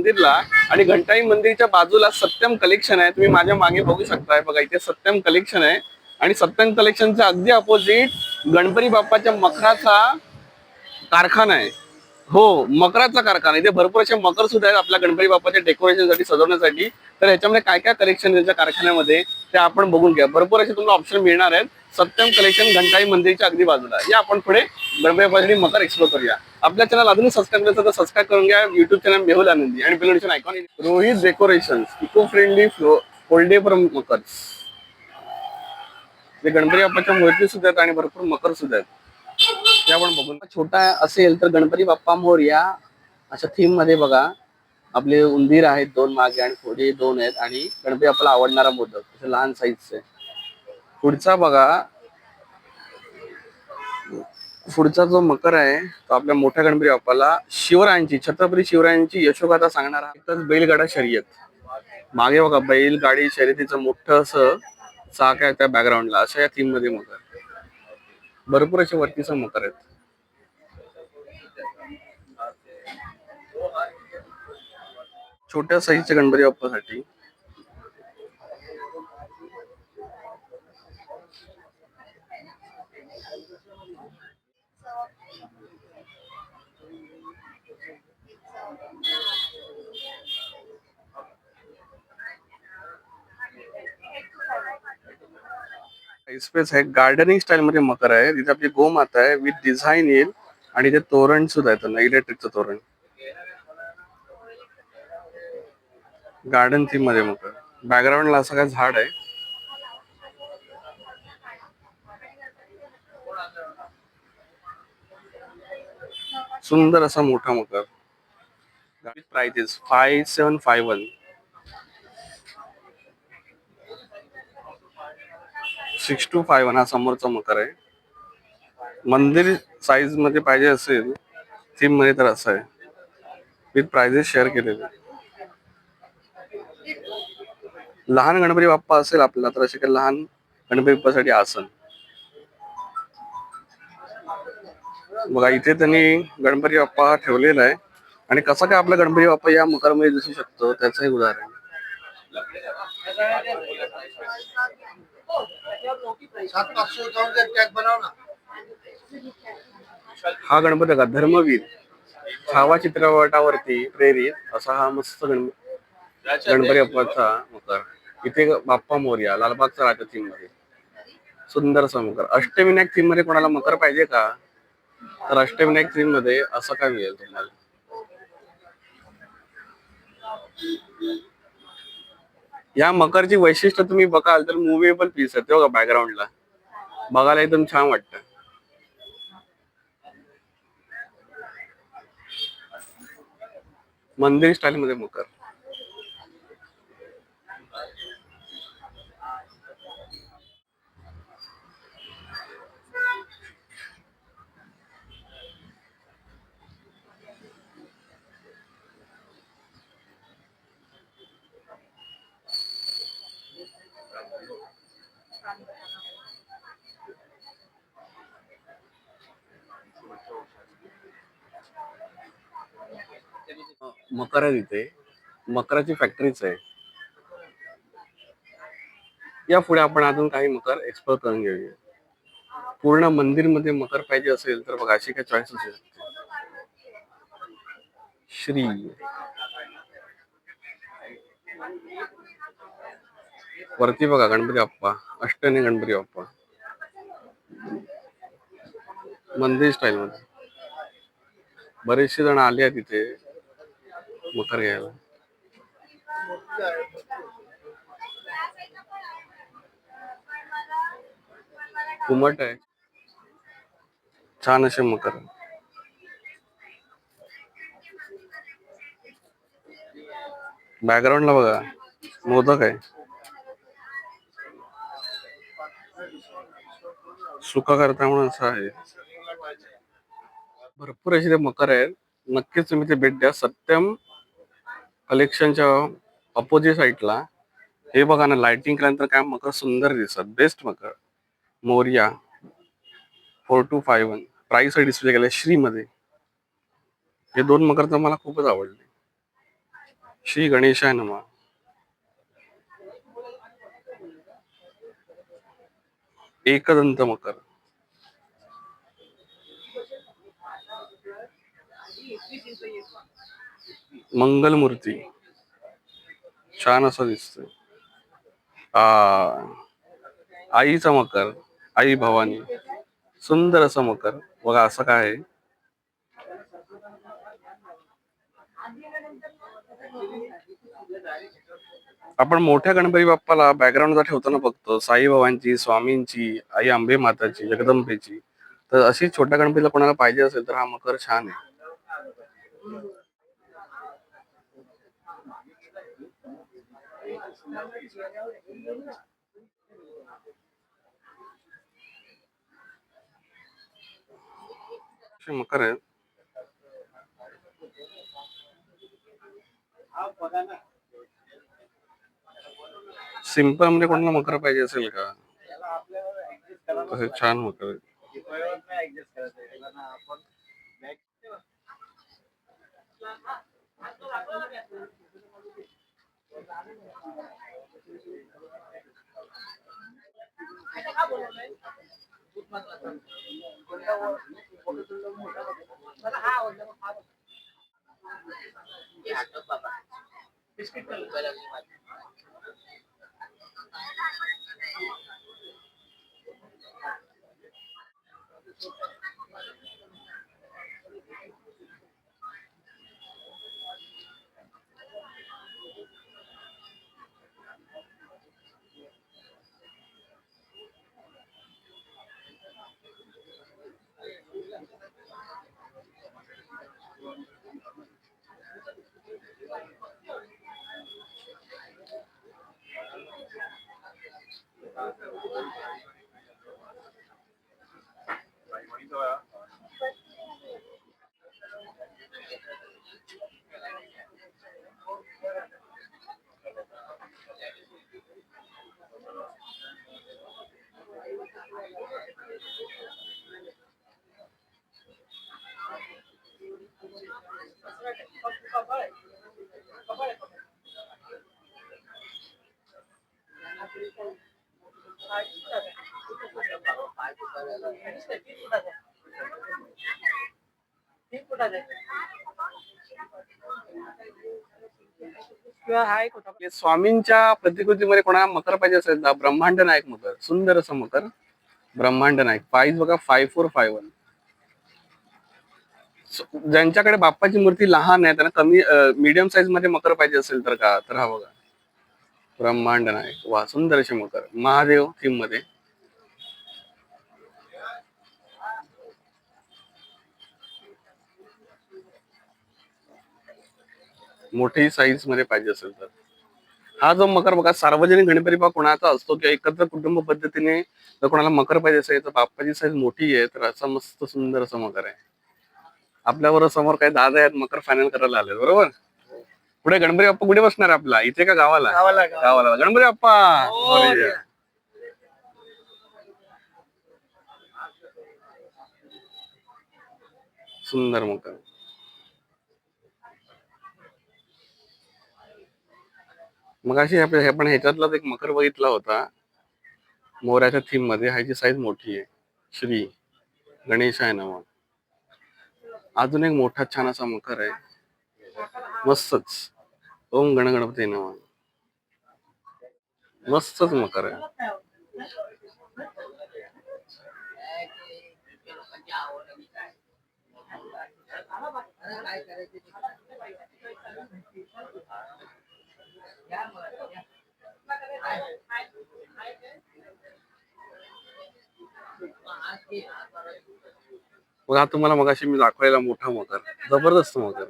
मंदिरला आणि घंटाई मंदिरच्या बाजूला सत्यम कलेक्शन आहे. तुम्ही माझ्या मागे बघू शकताय. बघा इथे सत्यम कलेक्शन आहे. आणि सत्यम कलेक्शनच्या अगदी अपोजिट गणपती बाप्पाच्या मकराचा कारखाना आहे. हो मकराचा कारखाना इथे भरपूर असे मकर सुद्धा आहेत आपल्या गणपती बाप्पाच्या डेकोरेशनसाठी सजवण्यासाठी. तर ह्याच्यामध्ये काय काय कलेक्शन त्यांच्या कारखान्यामध्ये ते आपण बघून घ्या. भरपूर असे तुम्हाला ऑप्शन मिळणार आहेत. सत्यम कलेक्शन घंटाई मंदिरच्या अगदी बाजूला. या आपण पुढे गणपती बाप्पासाठी मकर एक्सप्लोर करूया. आपल्या चॅनल अजून सबस्क्राईब करायचं तर सबस्क्राईब करून घ्या. युट्यूब चॅनल मेहुल आनंदी आणि बिलोडिशन icon Rohit decoration eco friendly flow foldable मकर. जे गणपती बाप्पाच्या मूर्ती सुद्धा आहेत आणि भरपूर मकर सुद्धा आहेत. त्या पण बघून छोटा असेल तर गणपती बाप्पा मोर्या अशा थीममध्ये बघा. आपले उंदीर आहेत दोन मागे आणि पुढे दोन आहेत आणि गणपती आपला आवडणारा मोदक लहान साईजचे पुढचा बघा. पुढचा जो मकर आहे तो आपल्या मोठ्या गणपती बाप्पाला शिवरायांची छत्रपती शिवरायांची यशोगाथा सांगणारा एकच बैलगाडा शर्यत. मागे बघा बैलगाडी शर्यतीचं मोठं असं चाक आहे त्या बॅकग्राऊंडला अशा या थीममध्ये मकर. भरपूर असे वरतीचं मकर आहेत. छोट्या साईजच्या गणपती बाप्पासाठी स्पेस आहे. गार्डनिंग स्टाईल मध्ये मकर आहे. तिथे आपली गोमाता आहे. विथ डिझाईन येईल. आणि ते तोरण सुद्धा येतं. म्हणजे ना इलेक्ट्रिकचं तोरण. गार्डन थीममध्ये मकर. बॅकग्राऊंडला असं काय झाड आहे. सुंदर असा मोठा मकर. Price five seven five one six two five one हा समोरचा मकर आहे. मंदिर साईजमध्ये पाहिजे असेल थीममध्ये तर असं आहे. विथ प्राइजेस शेअर केलेले. लहान गणपती बाप्पा असेल आपला तर असे काही लहान गणपती बाप्पासाठी आसन. बघा इथे त्यांनी गणपती बाप्पा हा ठेवलेला आहे. आणि कसा काय आपला गणपती बाप्पा या मकरमध्ये दिसू शकतो त्याचंही उदाहरण. हा गणपती का धर्मवीर. छावा चित्रपटावरती प्रेरित असा हा मस्त गण गणपती बाप्पाचा मकर इथे बाप्पा मोर्या लालबागचा राजा थीममध्ये. सुंदरसा मकर अष्टविनायक थीममध्ये कोणाला मकर पाहिजे का? तर अष्टविनायक थीममध्ये असं काय मिळेल तुम्हाला? या मकरची वैशिष्ट्य तुम्ही बघाल तर मुव्हेबल पीस आहे. बघा बॅकग्राऊंडला बघायला एकदम छान वाटतं. मंदिर स्टाईल मध्ये मकर. मकर आहे तिथे मकराची फॅक्टरीच आहे. या पुढे आपण अजून काही मकर एक्सप्लोर करून घेऊया. पूर्ण मंदिरमध्ये मकर पाहिजे असेल तर बघा अशी काय चॉईस असू शकते. श्री वरती बघा गणपती बाप्पा. अष्टने गणपती बाप्पा. मंदिर स्टाईल मध्ये. बरेचसे जण आले आहेत तिथे मकर घ्यायला. कुमट आहे. छान असे मकर बॅकग्राऊंडला बघा मोदक आहे. सुका करता म्हणून असं आहे. भरपूर असे ते मकर आहेत. नक्कीच तुम्ही ते भेट द्या. सत्यम कलेक्शनच्या अपोजिट साईडला हे बघा ना लाइटिंग केल्यानंतर काय मकर सुंदर दिसत बेस्ट मकर. Moriya four two five one price display केले श्रीमध्ये. हे दोन मकर तर मला खूपच आवडले. श्री गणेशाय नमा. एकदंत मकर. मंगलमूर्ती. छान असं दिसतंय. आईचा मकर आई भवानी. सुंदर असं मकर. बघा असं काय आहे? आपण मोठ्या गणपती बाप्पाला बॅकग्राऊंडला ठेवताना बघतो. साईबाबांची स्वामींची आई आंबे माताची जगदंबेची. तर अशी छोट्या गणपतीला कोणाला पाहिजे असेल तर हा मकर छान आहे. मकर आहेत सिंपलमध्ये कोणाला मकर पाहिजे असेल का? तसे छान मकर बिस्किट 来大哥 म्हणजे स्वामींच्या प्रतिकृतीमध्ये कोणाला मकर पाहिजे असेल ब्रह्मांड नायक मकर. सुंदर असं मकर. ब्रह्मांड नायक. पाईज बघा फाय फोर फाय वन ज्यांच्याकडे बाप्पाची मूर्ती लहान आहे त्यांना कमी मीडियम साईजमध्ये मकर पाहिजे असेल तर का? तर हा बघा. ब्रह्मांड नायक. वा सुंदर असे मकर. महादेव थीममध्ये. मोठी साईजमध्ये पाहिजे असेल तर. हा जो मकर बघा सार्वजनिक गणपती बाप्पा कोणाचा असतो किंवा एकत्र कुटुंब पद्धतीने जर कोणाला मकर पाहिजे असेल तर बाप्पाची साईज मोठी आहे तर असं मस्त सुंदर असं मकर आहे. आपल्याबरोबर समोर काही दादा आहेत मकर फायनल करायला आले बरोबर? पुढे गणपती बाप्पा कुठे बसणार आपला? इथे का गावाला? गावाला गावाला. गणपती बाप्पा! मोरया. सुंदर मकर. मग अशी आपल्या आपण ह्याच्यातलाच एक मकर बघितला होता. मोऱ्याच्या थीममध्ये ह्याची साईज मोठी आहे. श्री गणेश आहे नवा अजून एक मोठा छान असा मकर आहे. मस्तच. ओम गणगणपती मस्तच मकर आहे. बघा तुम्हाला मगाशी मी दाखवायला मोठा मकर जबरदस्त मगर.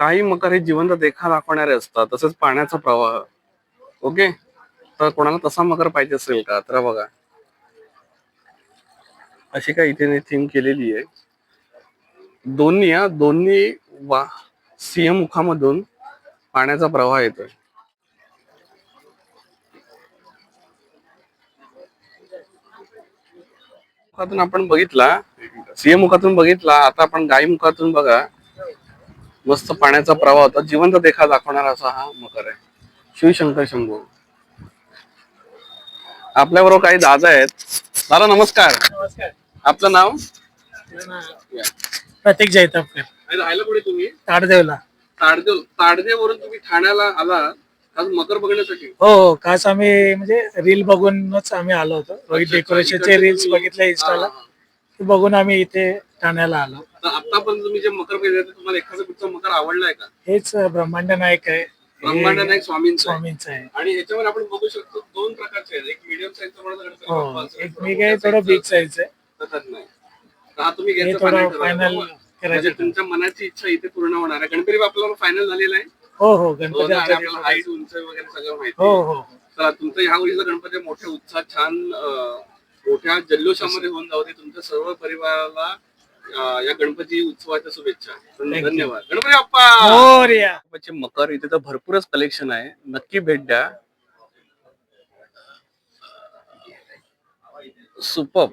काही मकर हे जिवंत देखा दाखवणारे असतात तसेच पाण्याचा प्रवाह. ओके? तर कोणाला तसा मकर पाहिजे असेल का? तर बघा. अशी काय इथे थीम केलेली आहे. दोन्ही दोन्ही वा सिंह मुखामधून पाण्याचा प्रवाह येतोय. मुखातून आपण बघितला सिंह मुखातून बघितला आता आपण गाई मुखातून बघा मस्त पाण्याचा प्रवाह होता. जिवंत देखा दाखवणारा असा हा मकर आहे. शिवशंकर शंभू. आपल्या बरोबर काही दादा आहेत. दादा नमस्कार. नमस्कार. आपलं नाव? प्रतीक जैतापकर. आणि राहिलं कुठे तुम्ही? ताडदेवला. ताडदेव ताडदेववरून तुम्ही ठाण्याला आला आज मकर बघण्यासाठी. हो हो. खास आम्ही म्हणजे रील बघूनच आम्ही आलो होतो. रोहित डेकोरेशनचे रील्स बघितले इंस्टाला. ते बघून आम्ही इथे ठाण्याला आलो. तर आतापर्यंत तुम्ही जे मकर बघितले ते तुम्हाला एखादा कुठचा मकर आवडलाय का? हेच ब्रह्मांड नायक आहे. ब्रह्मांड नाईक स्वामींचा आहे. स्वामींचं आहे. आणि ह्याच्यावर आपण बघू शकतो दोन प्रकारचे आहेत. एक मीडियम साईजचा गणपती हो एक मी काय थोडं बिग साईज आहे. नाही. हा तुम्ही हे घ्यायचं थोडं final ठरवलं, फायनल बरोबर? म्हणजे करायचं तुमच्या मनाची इच्छा इथे पूर्ण होणार आहे. गणपती बाप्पाला फायनल झालेला आहे. हो हो हो गणपती ना, आणि आमच्या आपल्याला दिवसात- हाईट उंच वगैरे सगळं माहिती हो आहे. हो. चला तुमचं ह्या वर्षीचा गणपती मोठ्या उत्साहात छान अं, मोठ्या जल्लोषामध्ये होऊन जाऊ दे. तुमच्या सर्व परिवाराला अं, या गणपती उत्सवाच्या शुभेच्छा. धन्यवाद. गणपती बाप्पा! मोरया! बाप्पाचे मकर इथे तर भरपूरच कलेक्शन आहे. नक्की भेट द्या. सुपर.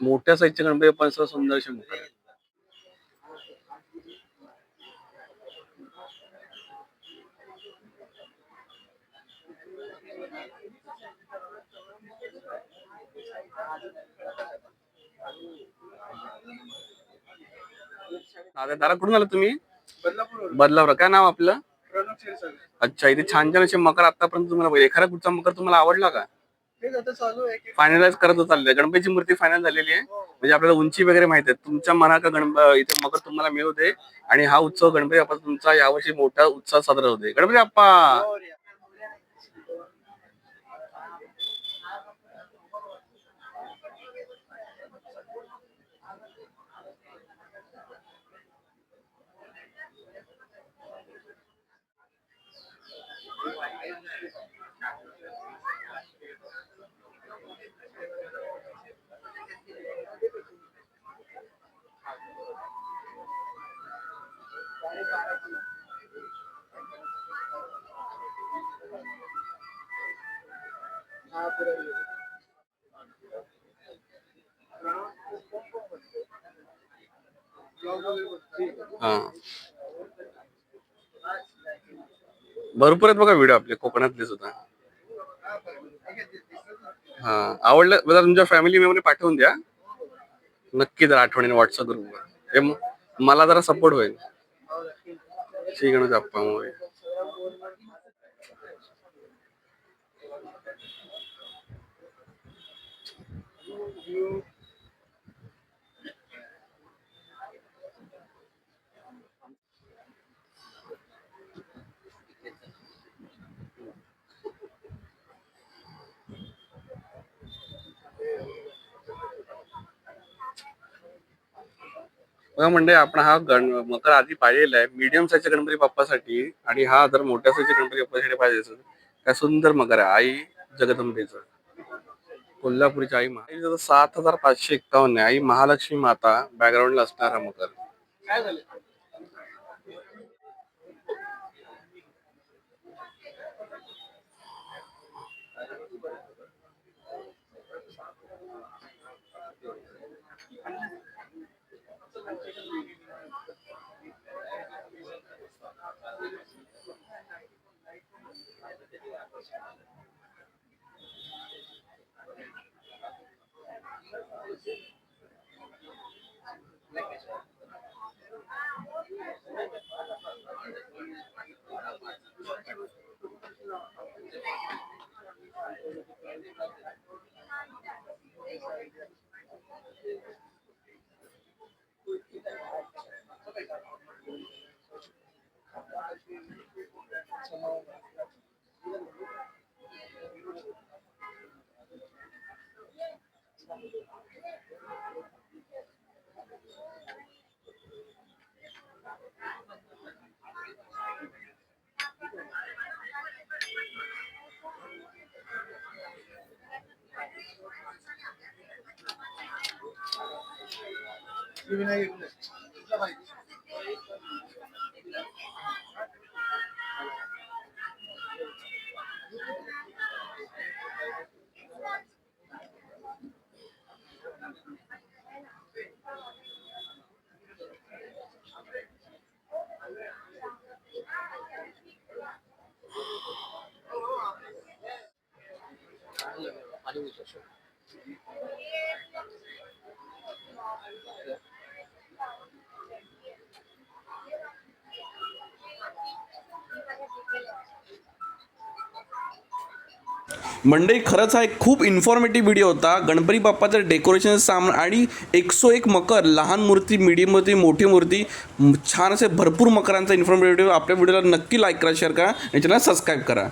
मोठ्या साईजचे गणपती पण सर्व सुंदरशे मकर आहेत दादा दादा कुठून आला तुम्ही? बदलापूर बदलावर काय नाव आपलं? अच्छा इथे छान छान असे मकर आतापर्यंत तुम्हाला. एखादा कुठचा मकर तुम्हाला आवडला का? हेच आता चालू आहे की फायनलाइज करत चाललंय गणपतीची मूर्ती फायनल झालेली आहे. म्हणजे आपल्याला उंची वगैरे माहिती आहे. तुमच्या मना का गणप इथे मकर तुम्हाला मिळू दे. आणि हा उत्सव गणपती बाप्पा तुमचा यावर्षी मोठा उत्साह साजरा होते गणपती बाप्पा! भरपूर आहेत बघा व्हिडिओ आपले. कोकणातले सुद्धा हा. आवडलं? बघा तुमच्या फॅमिली मेंबर पाठवून द्या. नक्की जरा आठवणीने व्हॉट्सअप ग्रुपवर मला जरा सपोर्ट होईल. श्री गणपती बाप्पा you. बघा म्हणजे आपण हा गण मकर आधी पाहिलेला आहे मीडियम साईजच्या गणपती बाप्पासाठी आणि हा जर मोठ्या साईजच्या गणपती बाप्पासाठी पाहिजे असेल काय सुंदर मकर आहे आई जगदंबेचं कोल्हापूरची आई महा- सात हजार पाचशे एक्कावन्न आहे. आई महालक्ष्मी माता बॅकग्राऊंडला काय मकर ありがとうございました。म्हणजे खरंच हा एक खूप इन्फॉर्मेटिव्ह व्हिडिओ होता. गणपती बाप्पाचं डेकोरेशन सामान आणि एकसो एक मकर लहान मूर्ती मिडियम मूर्ती मोठी मूर्ती छान असे भरपूर मकरांचा इन्फॉर्मेटिव्ह व्हिडिओ आपल्या व्हिडिओला नक्की लाईक करा शेअर करा आणि चॅनल सबस्क्राईब करा.